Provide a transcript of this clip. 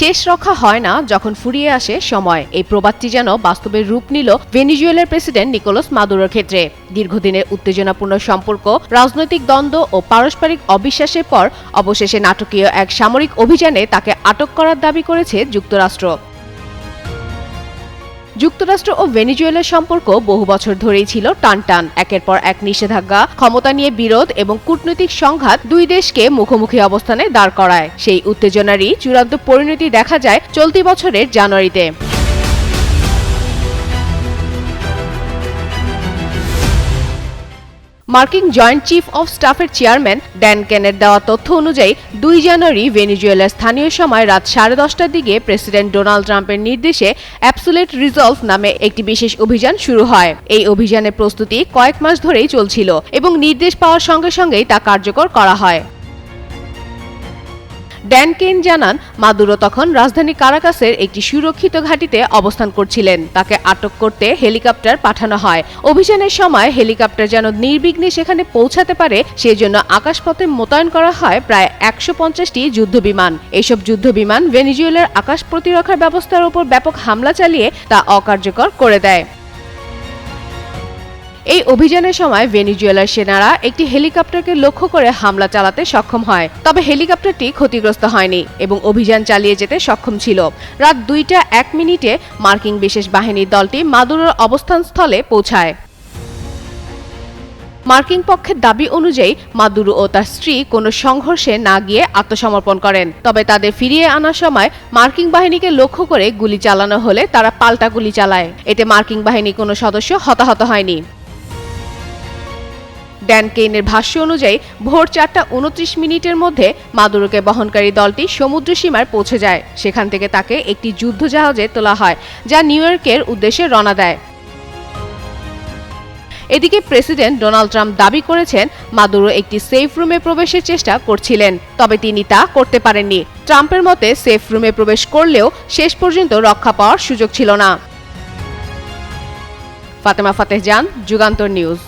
শেষ রক্ষা হয় না যখন ফুরিয়ে আসে সময়। এই প্রবাদটি যেন বাস্তবের রূপ নিল ভেনিজুয়েলের প্রেসিডেন্ট নিকোলাস মাদুরোর ক্ষেত্রে। দীর্ঘদিনের উত্তেজনাপূর্ণ সম্পর্ক, রাজনৈতিক দ্বন্দ্ব ও পারস্পরিক অবিশ্বাসের পর অবশেষে নাটকীয় এক সামরিক অভিযানে তাকে আটক করার দাবি করেছে যুক্তরাষ্ট্র। যুক্তরাষ্ট্র ও ভেনিজুয়েলার সম্পর্ক বহু বছর ধরেই ছিল টানটান, একের পর এক নিষেধাজ্ঞা, ক্ষমতা নিয়ে বিরোধ এবং কূটনৈতিক সংঘাত দুই দেশকে মুখোমুখি অবস্থানে দাঁড় করায়। সেই উত্তেজনারই চূড়ান্ত পরিণতি দেখা যায় চলতি বছরের জানুয়ারিতে। মার্কিন জয়েন্ট চিফ অফ স্টাফের চেয়ারম্যান ড্যান কেনের দেওয়া তথ্য অনুযায়ী, দুই জানুয়ারি ভেনিজুয়েলার স্থানীয় সময় রাত সাড়ে দশটার দিকে প্রেসিডেন্ট ডোনাল্ড ট্রাম্পের নির্দেশে অ্যাপসুলেট রিজলভ নামে একটি বিশেষ অভিযান শুরু হয়। এই অভিযানের প্রস্তুতি কয়েক মাস ধরেই চলছিল এবং নির্দেশ পাওয়ার সঙ্গে সঙ্গেই তা কার্যকর করা হয়। ড্যান কেন জানান, মাদুরো তখন রাজধানী কারাকাসের একটি সুরক্ষিত ঘাঁটিতে অবস্থান করছিলেন। তাকে আটক করতে হেলিকপ্টার পাঠানো হয়। অভিযানের সময় হেলিকপ্টার যেন নির্বিঘ্নে সেখানে পৌঁছাতে পারে, সেজন্য আকাশপথে মোতায়েন করা হয় প্রায় একশো পঞ্চাশটি যুদ্ধবিমান। এসব যুদ্ধবিমান ভেনিজুয়েলার আকাশ প্রতিরক্ষার ব্যবস্থার উপর ব্যাপক হামলা চালিয়ে তা অকার্যকর করে দেয়। এই অভিযানের সময় ভেনিজুয়েলার সেনারা একটি হেলিকপ্টারকে লক্ষ্য করে হামলা চালাতে সক্ষম হয়, তবে হেলিকপ্টারটি ক্ষতিগ্রস্ত হয়নি এবং অভিযান চালিয়ে যেতে সক্ষম ছিল। রাত দুইটা এক মিনিটে মার্কিন বিশেষ বাহিনীর দলটি মাদুরোর অবস্থান স্থলে পৌঁছায়। মার্কিন পক্ষের দাবি অনুযায়ী মাদুরো ও তার স্ত্রী কোনো সংঘর্ষে না গিয়ে আত্মসমর্পণ করেন, তবে তাদের ফিরিয়ে আনার সময় মার্কিন বাহিনীকে লক্ষ্য করে গুলি চালানো হলে তারা পাল্টা গুলি চালায়। এতে মার্কিন বাহিনী কোনো সদস্য হতাহত হয়নি। ড্যান কেইনের ভাষ্য অনুযায়ী, ভোর চারটা উনত্রিশ মিনিটের মধ্যে মাদুরোকে বহনকারী দলটি সমুদ্র সীমায় পৌঁছে যায়। সেখান থেকে তাকে একটি যুদ্ধ জাহাজে তোলা হয়, যা নিউ ইয়র্কের উদ্দেশ্যে রওনা দেয়। এদিকে প্রেসিডেন্ট ডোনাল্ড ট্রাম্প দাবি করেছেন, মাদুরো একটি সেফ রুমে প্রবেশের চেষ্টা করছিলেন, তবে তিনি তা করতে পারেননি। ট্রাম্পের মতে, সেফ রুমে প্রবেশ করলেও শেষ পর্যন্ত রক্ষা পাওয়ার সুযোগ ছিল না। ফাতেমা ফাতেহ জান, যুগান্তর নিউজ।